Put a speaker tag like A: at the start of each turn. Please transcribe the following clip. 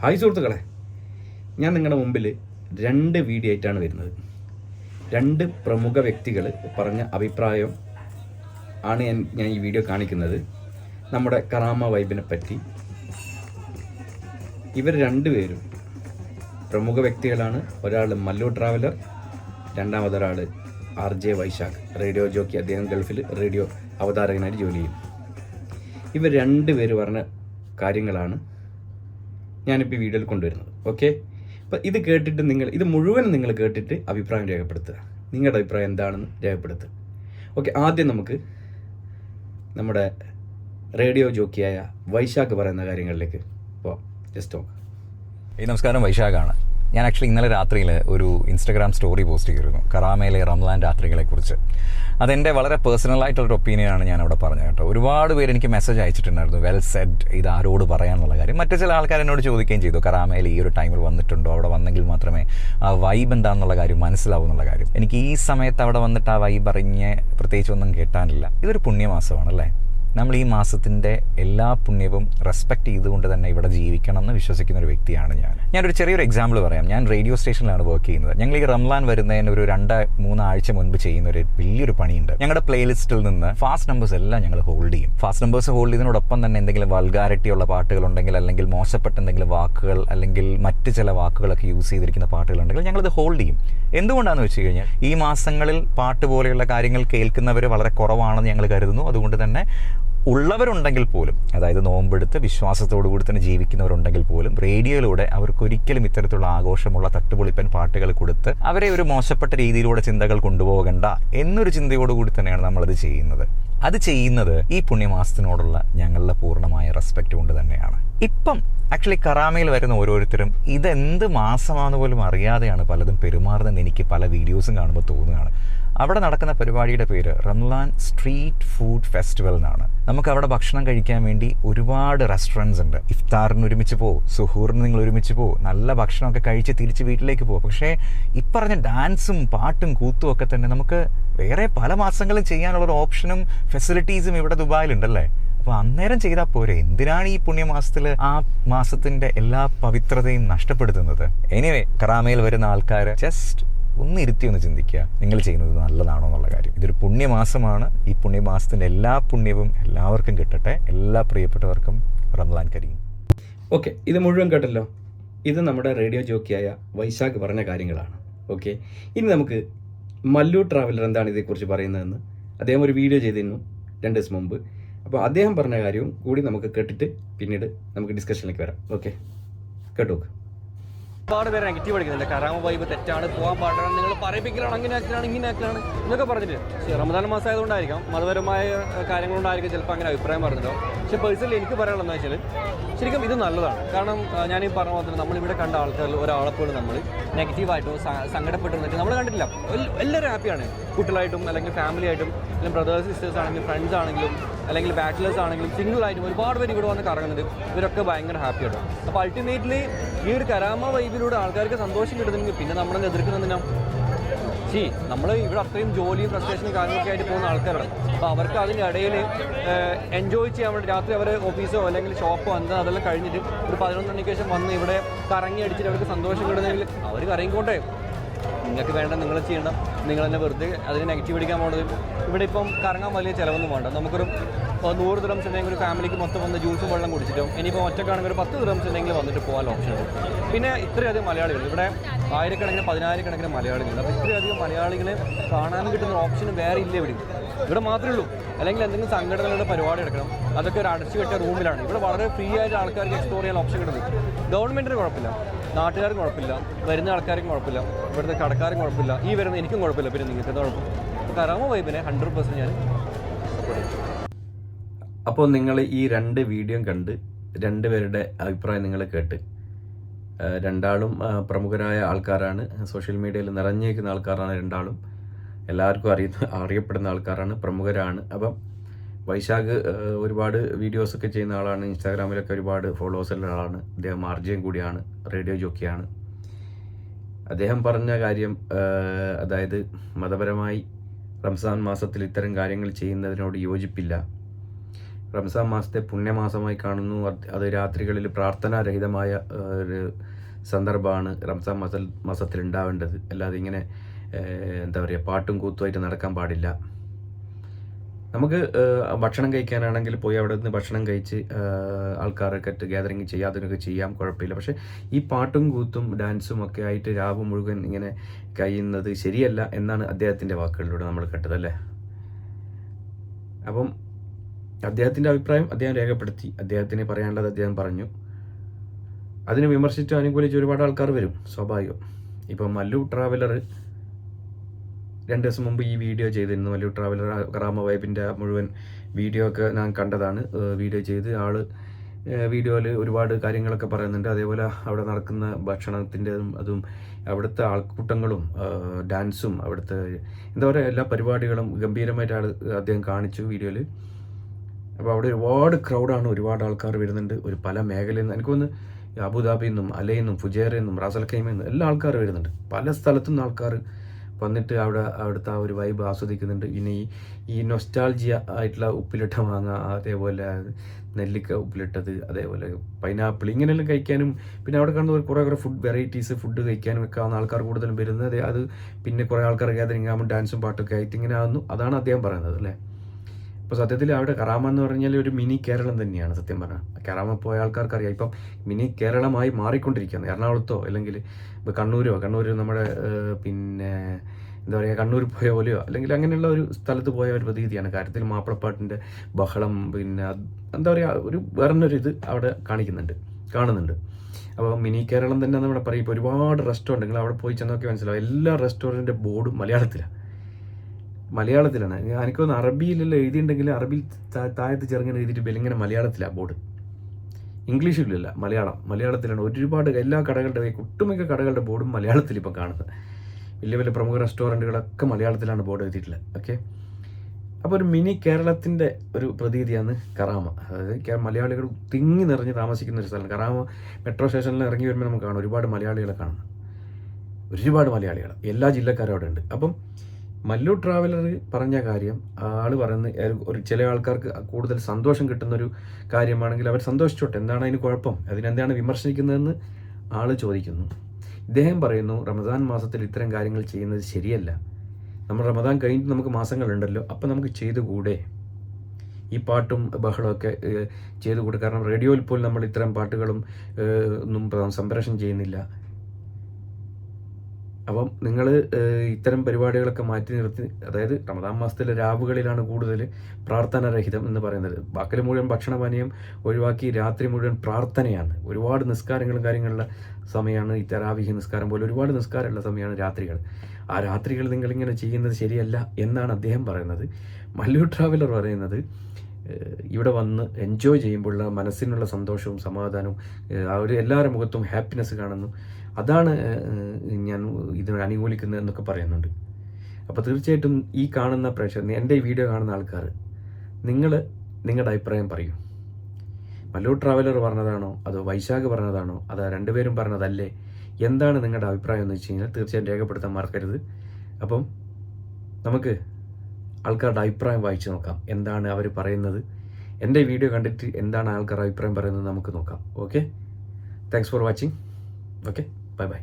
A: Hi സുഹൃത്തുക്കളെ. ഞാൻ നിങ്ങളുടെ മുമ്പിൽ രണ്ട് വീഡിയോ ആയിട്ടാണ് വരുന്നത്. രണ്ട് പ്രമുഖ വ്യക്തികൾ പറഞ്ഞ അഭിപ്രായം ആണ് ഞാൻ ഈ വീഡിയോ കാണിക്കുന്നത്. നമ്മുടെ കറാമ വൈബിനെ പറ്റി. ഇവർ രണ്ടുപേരും പ്രമുഖ വ്യക്തികളാണ്. ഒരാൾ Mallu traveller രണ്ടാമതൊരാൾ R J Vaishakh radio jockey അദ്ദേഹം ഗൾഫിൽ റേഡിയോ അവതാരകനായിട്ട് ജോലി ചെയ്യും. ഇവർ രണ്ടുപേര് പറഞ്ഞ കാര്യങ്ങളാണ്. ഞാനിപ്പോൾ വീഡിയോയിൽ കൊണ്ടുവരുന്നത്. ഓക്കെ അപ്പോൾ ഇത് കേട്ടിട്ട് നിങ്ങൾ ഇത് മുഴുവൻ നിങ്ങൾ കേട്ടിട്ട് അഭിപ്രായം രേഖപ്പെടുത്തുക. നിങ്ങളുടെ അഭിപ്രായം എന്താണെന്ന് രേഖപ്പെടുത്തുക. ഓക്കെ ആദ്യം നമുക്ക് നമ്മുടെ റേഡിയോ ജോക്കിയായ വൈശാഖ് പറയുന്ന കാര്യങ്ങളിലേക്ക് പോവാം. ജസ്റ്റ് നോക്കാം.
B: ഈ നമസ്കാരം വൈശാഖാണ്. ഞാൻ ആക്ച്വലി ഇന്നലെ രാത്രിയിൽ ഒരു ഇൻസ്റ്റഗ്രാം സ്റ്റോറി പോസ്റ്റ് ചെയ്തിരുന്നു. കറാമയിലെ റംലാൻ രാത്രികളെക്കുറിച്ച്. അതെന്റെ വളരെ പേഴ്സണൽ ആയിട്ടുള്ളൊരു ഒപ്പീനിയനാണ് ഞാൻ അവിടെ പറഞ്ഞത് കേട്ടോ. ഒരുപാട് പേര് എനിക്ക് മെസ്സേജ് അയച്ചിട്ടുണ്ടായിരുന്നു. വെൽ സെഡ് ഇത് ആരോട് പറയാനുള്ള കാര്യം. മറ്റു ചില ആൾക്കാർ എന്നോട് ചോദിക്കുകയും ചെയ്തു. കറാമയിൽ ഈ ഒരു ടൈമിൽ വന്നിട്ടുണ്ടോ? അവിടെ വന്നെങ്കിൽ മാത്രമേ ആ വൈബ് എന്താണെന്നുള്ള കാര്യം മനസ്സിലാവും എന്നുള്ള കാര്യം. എനിക്ക് ഈ സമയത്ത് അവിടെ വന്നിട്ട് ആ വൈബ് അറിഞ്ഞ് പ്രത്യേകിച്ച് ഒന്നും കേട്ടാനില്ല. ഇതൊരു പുണ്യമാസമാണ് അല്ലേ നമ്മൾ ഈ മാസത്തിന്റെ എല്ലാ പുണ്യവും റെസ്പെക്ട് ചെയ്തുകൊണ്ട് തന്നെ ഇവിടെ ജീവിക്കണം എന്ന് വിശ്വസിക്കുന്ന ഒരു വ്യക്തിയാണ് ഞാൻ. ഞാനൊരു ചെറിയൊരു എക്സാമ്പിൾ പറയാം. ഞാൻ റേഡിയോ സ്റ്റേഷനിലാണ് വർക്ക് ചെയ്യുന്നത്. ഞങ്ങൾ ഈ റംലാൻ വരുന്നതിന് ഒരു രണ്ട് മൂന്നാഴ്ച മുൻപ് ചെയ്യുന്ന ഒരു വലിയൊരു പണിയുണ്ട്. ഞങ്ങളുടെ പ്ലേലിസ്റ്റിൽ നിന്ന് ഫാസ്റ്റ് നമ്പേഴ്സ് എല്ലാം ഞങ്ങൾ ഹോൾഡ് ചെയ്യും. ഫാസ്റ്റ് നമ്പേഴ്സ് ഹോൾഡ് ചെയ്യുന്നതിനോടൊപ്പം തന്നെ എന്തെങ്കിലും വൾഗാരിറ്റി ഉള്ള പാട്ടുകൾ ഉണ്ടെങ്കിൽ അല്ലെങ്കിൽ മോശപ്പെട്ട എന്തെങ്കിലും വാക്കുകൾ അല്ലെങ്കിൽ മറ്റ് ചില വാക്കുകളൊക്കെ യൂസ് ചെയ്തിരിക്കുന്ന പാട്ടുകളുണ്ടെങ്കിൽ ഞങ്ങളത് ഹോൾഡ് ചെയ്യും. എന്തുകൊണ്ടാണെന്ന് വെച്ച് കഴിഞ്ഞാൽ ഈ മാസങ്ങളിൽ പാട്ട് പോലെയുള്ള കാര്യങ്ങൾ കേൾക്കുന്നവർ വളരെ കുറവാണെന്ന് ഞങ്ങൾ കരുതുന്നു. അതുകൊണ്ട് തന്നെ ഉള്ളവരുണ്ടെങ്കിൽ പോലും അതായത് നോമ്പെടുത്ത് വിശ്വാസത്തോടു കൂടി തന്നെ ജീവിക്കുന്നവരുണ്ടെങ്കിൽ പോലും റേഡിയോയിലൂടെ അവർക്ക് ഒരിക്കലും ഇത്തരത്തിലുള്ള ആഘോഷമുള്ള തട്ടുപൊളിപ്പൻ പാട്ടുകൾ കൊടുത്ത് അവരെ ഒരു മോശപ്പെട്ട രീതിയിലൂടെ ചിന്തകൾ കൊണ്ടുപോകണ്ട എന്നൊരു ചിന്തയോടുകൂടി തന്നെയാണ് നമ്മളത് ചെയ്യുന്നത്. അത് ചെയ്യുന്നത് ഈ പുണ്യമാസത്തിനോടുള്ള ഞങ്ങളുടെ പൂർണമായ റെസ്പെക്റ്റ് കൊണ്ട് തന്നെയാണ്. ഇപ്പം ആക്ച്വലി കറാമയിൽ വരുന്ന ഓരോരുത്തരും ഇതെന്ത് മാസമാണെന്ന് പോലും അറിയാതെയാണ് പലതും പെരുമാറുന്നതെന്ന് എനിക്ക് പല വീഡിയോസും കാണുമ്പോൾ തോന്നുകയാണ്. അവിടെ നടക്കുന്ന പരിപാടിയുടെ പേര് റംലാൻ സ്ട്രീറ്റ് ഫുഡ് ഫെസ്റ്റിവൽ എന്നാണ്. നമുക്ക് അവിടെ ഭക്ഷണം കഴിക്കാൻ വേണ്ടി ഒരുപാട് റെസ്റ്റോറന്റ്സ് ഉണ്ട്. ഇഫ്താറിന് ഒരുമിച്ച് പോകും സുഹൂറിന് നിങ്ങൾ ഒരുമിച്ച് പോകും നല്ല ഭക്ഷണമൊക്കെ കഴിച്ച് തിരിച്ച് വീട്ടിലേക്ക് പോകും പക്ഷേ ഇപ്പറഞ്ഞ ഡാൻസും പാട്ടും കൂത്തും ഒക്കെ തന്നെ നമുക്ക് വേറെ പല മാസങ്ങളും ചെയ്യാനുള്ള ഓപ്ഷനും ഫെസിലിറ്റീസും ഇവിടെ ദുബായിലുണ്ടല്ലേ? അപ്പോൾ അന്നേരം ചെയ്താൽ പോരെ. എന്തിനാണ് ഈ പുണ്യമാസത്തിൽ ആ മാസത്തിന്റെ എല്ലാ പവിത്രതയും നഷ്ടപ്പെടുത്തുന്നത്? എനിവേ കറാമയിൽ വരുന്ന ആൾക്കാർ ജസ്റ്റ് ഒന്ന് ഇരുത്തി ഒന്ന് ചിന്തിക്കുക. നിങ്ങൾ ചെയ്യുന്നത് നല്ലതാണോ എന്നുള്ള കാര്യം. ഇതൊരു പുണ്യമാസമാണ്. ഈ പുണ്യമാസത്തിന്റെ എല്ലാ പുണ്യവും എല്ലാവർക്കും കിട്ടട്ടെ. എല്ലാ പ്രിയപ്പെട്ടവർക്കും റംലാൻ കരീം.
A: ഓക്കെ ഇത് മുഴുവൻ കേട്ടല്ലോ? ഇത് നമ്മുടെ റേഡിയോ ജോക്കിയായ വൈശാഖ് പറഞ്ഞ കാര്യങ്ങളാണ്. ഓക്കെ ഇനി നമുക്ക് മല്ലു ട്രാവലർ എന്താണ് ഇതേക്കുറിച്ച് പറയുന്നതെന്ന് അദ്ദേഹം ഒരു വീഡിയോ ചെയ്തിരുന്നു രണ്ട് ദിവസം മുമ്പ്. അപ്പോൾ അദ്ദേഹം പറഞ്ഞ കാര്യവും കൂടി നമുക്ക് കേട്ടിട്ട് പിന്നീട് നമുക്ക് ഡിസ്കഷനിലേക്ക് വരാം. ഓക്കെ കേട്ടു നോക്ക്
C: ഒരുപാട് പേര് നെഗറ്റീവ് അടിക്കുന്നുണ്ട്. കറാമ വൈബ് തെറ്റാണ് പോകാൻ പാടാണ് നിങ്ങൾ പറയിപ്പിക്കലാണ് അങ്ങനെ ആക്കലാണ് ഇങ്ങനെ ആക്കലാണ് എന്നൊക്കെ പറഞ്ഞിട്ട്. റമദാൻ മാസം ആയതുകൊണ്ടായിരിക്കാം മതപരമായ കാര്യങ്ങളുണ്ടായിരിക്കും ചിലപ്പോൾ അങ്ങനെ അഭിപ്രായം പറഞ്ഞിട്ടുണ്ടാവും പക്ഷേ പേഴ്സണലി എനിക്ക് പറയാനുള്ളത് വെച്ചാൽ ശരിക്കും ഇത് നല്ലതാണ്. കാരണം ഞാൻ ഈ പറഞ്ഞ പോലെ നമ്മളിവിടെ കണ്ട ആൾക്കാരിൽ പോലും നമ്മൾ നെഗറ്റീവായിട്ടോ സങ്കടപ്പെട്ടു നമ്മൾ കണ്ടിട്ടില്ല. എല്ലാവരും ഹാപ്പിയാണ് കുട്ടികളായിട്ടും അല്ലെങ്കിൽ ഫാമിലി ആയിട്ടും അല്ലെങ്കിൽ ബ്രദേഴ്സ് സിസ്റ്റേഴ്സ് ആണെങ്കിലും ഫ്രണ്ട്സ് ആണെങ്കിലും അല്ലെങ്കിൽ ബാച്ചിലേഴ്സ് ആണെങ്കിലും സിംഗിൾ ആയിട്ടും ഒരുപാട് പേര് ഇവിടെ വന്ന് കറങ്ങുന്നുണ്ട്. ഇവരൊക്കെ ഭയങ്കര ഹാപ്പിയാണ് അപ്പോൾ അൾട്ടിമേറ്റ്ലി ഈ ഒരു കരാമ വൈബിലൂടെ ആൾക്കാർക്ക് സന്തോഷം കിട്ടുന്നെങ്കിൽ പിന്നെ നമ്മളെ എതിർക്കുന്നതിനാ ശി നമ്മൾ ഇവിടെ അത്രയും ജോലിയും ഫ്രസ്ട്രേഷനും കാര്യങ്ങളൊക്കെ ആയിട്ട് പോകുന്ന ആൾക്കാരാണ്. അപ്പോൾ അവർക്ക് അതിന്റെ ഇടയിൽ എൻജോയ് ചെയ്യാൻ വേണ്ടി രാത്രി അവർ ഓഫീസോ അല്ലെങ്കിൽ ഷോപ്പോ എന്താ അതെല്ലാം കഴിഞ്ഞിട്ട് ഒരു പതിനൊന്ന് മണിക്ക് ശേഷം വന്ന് ഇവിടെ കറങ്ങി അടിച്ചിട്ട് അവർക്ക് സന്തോഷം കിട്ടുന്നെങ്കിൽ അവർ കറങ്ങിക്കോട്ടെ നിങ്ങൾക്ക് വേണ്ട നിങ്ങൾ ചെയ്യണം നിങ്ങൾ തന്നെ വെറുതെ അതിന് നെഗറ്റീവ് അടിക്കാൻ പോകുന്നത് ഇവിടെ ഇപ്പം കറങ്ങാൻ വലിയ ചിലവൊന്നും വേണ്ട. നമുക്കൊരു ഇപ്പോൾ നൂറ് ദിറംസ് ഉണ്ടെങ്കിൽ ഒരു ഫാമിലിക്ക് മൊത്തം വന്ന് ജ്യൂസും വെള്ളം കുടിച്ചിട്ടും ഇനിയിപ്പോൾ ഒറ്റക്കാണെങ്കിൽ ഒരു പത്ത് ദിറംസ് ഉണ്ടെങ്കിൽ വന്നിട്ട് പോകാൻ ഓപ്ഷൻ ഉണ്ട്. പിന്നെ ഇത്രയധികം മലയാളികൾ. ഇവിടെ ആയിരക്കണക്കിന് പതിനായിരക്കണക്കിന് മലയാളികളുണ്ട്. അപ്പോൾ ഇത്രയധികം മലയാളികളെ കാണാൻ കിട്ടുന്ന ഓപ്ഷൻ വേറെ ഇല്ല ഇവിടെ. ഇവിടെ മാത്രമേ ഉള്ളൂ. അല്ലെങ്കിൽ എന്തെങ്കിലും സംഘടനകളുടെ പരിപാടി എടുക്കണം. അതൊക്കെ ഒരു അടച്ചു കെട്ടിയ റൂമിലാണ്. ഇവിടെ വളരെ ഫ്രീ ആയിട്ട് ആൾക്കാർക്ക് എക്സ്പ്ലോർ ചെയ്യാൻ ഓപ്ഷൻ കിട്ടുന്നത്. ഗവൺമെന്റിന് കുഴപ്പമില്ല. നാട്ടുകാർക്കും കുഴപ്പമില്ല. വരുന്ന ആൾക്കാർക്കും കുഴപ്പമില്ല. ഇവിടുത്തെ കടക്കാർക്കും കുഴപ്പമില്ല. ഈ വരുന്ന എനിക്കും കുഴപ്പമില്ല. പിന്നെ നിങ്ങൾക്ക് കുഴപ്പം? കറാമോ വൈബിനെ ഹൺഡ്രഡ് പെർസെന്റ് ഞാൻ.
A: അപ്പോൾ നിങ്ങൾ ഈ രണ്ട് വീഡിയോ കണ്ട് രണ്ടുപേരുടെ അഭിപ്രായം നിങ്ങൾ കേട്ട്. രണ്ടാളും പ്രമുഖരായ ആൾക്കാരാണ്. സോഷ്യൽ മീഡിയയിൽ നിറഞ്ഞേക്കുന്ന ആൾക്കാരാണ് രണ്ടാളും. എല്ലാവർക്കും അറിയുന്ന അറിയപ്പെടുന്ന ആൾക്കാരാണ് പ്രമുഖരാണ്. അപ്പം വൈശാഖ് ഒരുപാട് വീഡിയോസൊക്കെ ചെയ്യുന്ന ആളാണ്. ഇൻസ്റ്റാഗ്രാമിലൊക്കെ ഒരുപാട് ഫോളോവേഴ്സ് ഉള്ള ആളാണ്. അദ്ദേഹം ആർജയും കൂടിയാണ് റേഡിയോ ജോക്കിയാണ് അദ്ദേഹം പറഞ്ഞ കാര്യം അതായത് മതപരമായി റംസാൻ മാസത്തിൽ ഇത്തരം കാര്യങ്ങൾ ചെയ്യുന്നതിനോട് യോജിപ്പില്ല. റംസാൻ മാസത്തെ പുണ്യമാസമായി കാണുന്നു. അത് രാത്രികളിൽ പ്രാർത്ഥനാരഹിതമായ ഒരു സന്ദർഭമാണ് റംസാൻ മാസ മാസത്തിൽ ഉണ്ടാവേണ്ടത് അല്ലാതെ ഇങ്ങനെ എന്താ പറയുക പാട്ടും കൂത്തുമായിട്ട് നടക്കാൻ പാടില്ല. നമുക്ക് ഭക്ഷണം കഴിക്കാനാണെങ്കിൽ പോയി അവിടെ നിന്ന് ഭക്ഷണം കഴിച്ച് ആൾക്കാരൊക്കെ ഗ്യാതറിങ് ചെയ്യാം അതിനൊക്കെ ചെയ്യാം കുഴപ്പമില്ല. പക്ഷേ ഈ പാട്ടും കൂത്തും ഡാൻസും ഒക്കെ ആയിട്ട് രാവ് മുഴുവൻ ഇങ്ങനെ കഴിയുന്നത് ശരിയല്ല എന്നാണ് അദ്ദേഹത്തിന്റെ വാക്കുകളിലൂടെ നമ്മൾ കേട്ടത് അപ്പം അദ്ദേഹത്തിന്റെ അഭിപ്രായം അദ്ദേഹം രേഖപ്പെടുത്തി. അദ്ദേഹത്തിന് പറയാനുള്ളത് അദ്ദേഹം പറഞ്ഞു. അതിനെ വിമർശിച്ച് അനുകൂലിച്ച് ഒരുപാട് ആൾക്കാർ വരും സ്വാഭാവികം. ഇപ്പം മല്ലു ട്രാവലർ രണ്ട് ദിവസം മുമ്പ് ഈ വീഡിയോ ചെയ്തിരുന്നു. മല്ലു ട്രാവലർ കറാമ വൈബിന്റെ മുഴുവൻ വീഡിയോ ഒക്കെ ഞാൻ കണ്ടതാണ്. വീഡിയോ ചെയ്ത് ആൾ വീഡിയോയിൽ ഒരുപാട് കാര്യങ്ങളൊക്കെ പറയുന്നുണ്ട്. അതേപോലെ അവിടെ നടക്കുന്ന ഭക്ഷണത്തിന്റെതും അതും അവിടുത്തെ ആൾക്കൂട്ടങ്ങളും ഡാൻസും അവിടുത്തെ എന്താ പറയുക എല്ലാ പരിപാടികളും ഗംഭീരമായിട്ട് അദ്ദേഹം കാണിച്ചു വീഡിയോയിൽ അപ്പോൾ അവിടെ ഒരുപാട് ക്രൗഡാണ് ഒരുപാട് ആൾക്കാർ വരുന്നുണ്ട്. ഒരു പല മേഖലയിൽ നിന്ന് എനിക്ക് തോന്നുന്നു അബുദാബിയിൽ നിന്നും അലയിൽ നിന്നും ഫുജേറയിൽ നിന്നും റാസൽ ഖൈമയിൽ നിന്നും എല്ലാ ആൾക്കാർ വരുന്നുണ്ട്. പല സ്ഥലത്തു നിന്ന് ആൾക്കാർ വന്നിട്ട് അവിടെ അവിടുത്തെ ആ ഒരു വൈബ് ആസ്വദിക്കുന്നുണ്ട്. ഇനി ഈ ഈ നൊസ്റ്റാൾജിയ ആയിട്ടുള്ള ഉപ്പിലിട്ട മാങ്ങ അതേപോലെ നെല്ലിക്ക ഉപ്പിലിട്ടത് അതേപോലെ പൈനാപ്പിൾ ഇങ്ങനെയെല്ലാം കഴിക്കാനും പിന്നെ അവിടെ കാണുന്ന കുറേ കുറേ ഫുഡ് വെറൈറ്റീസ് ഫുഡ് കഴിക്കാനും ഒക്കെ ആവുന്ന ആൾക്കാർ കൂടുതലും വരുന്നത്. അത് പിന്നെ കുറേ ആൾക്കാർ ഗ്യാതറിങ് ആകുമ്പോൾ ഡാൻസും പാട്ടൊക്കെ ആയിട്ട് ഇങ്ങനെ ആകുന്നു അതാണ് അദ്ദേഹം പറയുന്നത് അല്ലേ? ഇപ്പോൾ സത്യത്തിൽ അവിടെ കറാമ എന്ന് പറഞ്ഞാൽ ഒരു മിനി കേരളം തന്നെയാണ് സത്യം പറഞ്ഞാൽ. കറാമ പോയ ആൾക്കാർക്കറിയാം. ഇപ്പം മിനി കേരളമായി മാറിക്കൊണ്ടിരിക്കുകയാണ്. എറണാകുളത്തോ അല്ലെങ്കിൽ ഇപ്പോൾ കണ്ണൂരോ കണ്ണൂർ നമ്മുടെ പിന്നെ എന്താ പറയുക കണ്ണൂർ പോയ പോലെയോ അല്ലെങ്കിൽ അങ്ങനെയുള്ള ഒരു സ്ഥലത്ത് പോയ ഒരു പ്രതീതിയാണ് കാര്യത്തിൽ മാപ്പിളപ്പാട്ടിന്റെ ബഹളം പിന്നെ എന്താ പറയുക ഒരു വേറൊരു ഇത് അവിടെ കാണിക്കുന്നുണ്ട് കാണുന്നുണ്ട്. അപ്പോൾ മിനി കേരളം തന്നെ നമ്മുടെ പറയും ഇപ്പോൾ ഒരുപാട് റെസ്റ്റോറന്റ് നിങ്ങൾ അവിടെ പോയി ചെന്നൊക്കെ മനസ്സിലാവും. എല്ലാ റെസ്റ്റോറന്റിന്റെ ബോർഡും മലയാളത്തിലാണ് മലയാളത്തിലാണ്. എനിക്കൊന്ന് അറബിയിലെല്ലാം എഴുതിയിട്ടുണ്ടെങ്കിൽ അറബിയിൽ താഴത്ത് ചെറുങ്ങനെ എഴുതിയിട്ട് ബെല്ലിങ്ങനെ മലയാളത്തിലാണ് ബോർഡ്. ഇംഗ്ലീഷിലല്ല മലയാളം. മലയാളത്തിലാണ് ഒരുപാട് എല്ലാ കടകളുടെ ഒട്ടുമിക്ക കടകളുടെ ബോർഡും മലയാളത്തിൽ ഇപ്പം കാണുന്നത്. വലിയ വലിയ പ്രമുഖ റെസ്റ്റോറന്റുകളൊക്കെ മലയാളത്തിലാണ് ബോർഡ് എഴുതിയിട്ടുള്ളത്. ഓക്കെ? അപ്പോൾ ഒരു മിനി കേരളത്തിന്റെ ഒരു പ്രതീതിയാണ് കറാമ. അതായത് മലയാളികൾ തിങ്ങി നിറഞ്ഞ് താമസിക്കുന്ന ഒരു സ്ഥലമാണ്. കറാമ മെട്രോ സ്റ്റേഷനിൽ ഇറങ്ങി വരുമ്പോൾ നമുക്ക് കാണാം. ഒരുപാട് മലയാളികളെ കാണണം ഒരുപാട് മലയാളികൾ എല്ലാ ജില്ലക്കാരും അവിടെ ഉണ്ട്. അപ്പം മല്ലു ട്രാവലർ പറഞ്ഞ കാര്യം ആൾ പറയുന്ന ഒരു ചില ആൾക്കാർക്ക് കൂടുതൽ സന്തോഷം കിട്ടുന്ന ഒരു കാര്യമാണെങ്കിൽ അവർ സന്തോഷിച്ചോട്ടെ. എന്താണ് അതിന് കുഴപ്പം? അതിനെന്താണ് വിമർശിക്കുന്നതെന്ന് ആൾ ചോദിക്കുന്നു. ഇദ്ദേഹം പറയുന്നു റമദാൻ മാസത്തിൽ ഇത്തരം കാര്യങ്ങൾ ചെയ്യുന്നത് ശരിയല്ല. നമ്മൾ റമദാൻ കഴിഞ്ഞിട്ട് നമുക്ക് മാസങ്ങളുണ്ടല്ലോ അപ്പം നമുക്ക് ചെയ്തുകൂടെ? ഈ പാട്ടും ബഹളമൊക്കെ ചെയ്തു ചെയ്തുകൂടെ. കാരണം റേഡിയോയിൽ പോലും നമ്മൾ ഇത്തരം പാട്ടുകളും ഒന്നും സംപ്രേഷണം ചെയ്യുന്നില്ല. അപ്പം നിങ്ങൾ ഇത്തരം പരിപാടികളൊക്കെ മാറ്റി നിർത്തി അതായത് റമദാൻ മാസത്തിലെ രാവുകളിലാണ് കൂടുതൽ പ്രാർത്ഥനാരഹിതം എന്ന് പറയുന്നത്. ബാക്കിൽ മുഴുവൻ ഭക്ഷണപാനീയം ഒഴിവാക്കി രാത്രി മുഴുവൻ പ്രാർത്ഥനയാണ്. ഒരുപാട് നിസ്കാരങ്ങളും കാര്യങ്ങളുള്ള സമയമാണ് ഈ തറാവിഹി നിസ്കാരം പോലെ ഒരുപാട് നിസ്കാരമുള്ള സമയമാണ് രാത്രികൾ. ആ രാത്രികൾ നിങ്ങളിങ്ങനെ ചെയ്യുന്നത് ശരിയല്ല എന്നാണ് അദ്ദേഹം പറയുന്നത്. മല്ലു ട്രാവലർ പറയുന്നത് ഇവിടെ വന്ന് എൻജോയ് ചെയ്യുമ്പോഴുള്ള മനസ്സിനുള്ള സന്തോഷവും സമാധാനവും ആ ഒരു എല്ലാവരുടെ മുഖത്തും ഹാപ്പിനെസ് കാണുന്നു. അതാണ് ഞാൻ ഇതിനോട് അനുകൂലിക്കുന്നത് എന്നൊക്കെ പറയുന്നുണ്ട്. അപ്പോൾ തീർച്ചയായിട്ടും ഈ കാണുന്ന പ്രേക്ഷകർ എന്റെ ഈ വീഡിയോ കാണുന്ന ആൾക്കാർ നിങ്ങൾ നിങ്ങളുടെ അഭിപ്രായം പറയൂ. മല്ലു ട്രാവലർ പറഞ്ഞതാണോ? അതോ വൈശാഖ് പറഞ്ഞതാണോ? അതോ രണ്ടുപേരും പറഞ്ഞതല്ലേ? എന്താണ് നിങ്ങളുടെ അഭിപ്രായം എന്ന് വെച്ച് കഴിഞ്ഞാൽ തീർച്ചയായും രേഖപ്പെടുത്താൻ മറക്കരുത്. അപ്പം നമുക്ക് ആൾക്കാരുടെ അഭിപ്രായം വായിച്ചു നോക്കാം. എന്താണ് അവർ പറയുന്നത്? എന്റെ വീഡിയോ കണ്ടിട്ട് എന്താണ് ആൾക്കാർ അഭിപ്രായം പറയുന്നത് നമുക്ക് നോക്കാം. Okay thanks for watching okay bye bye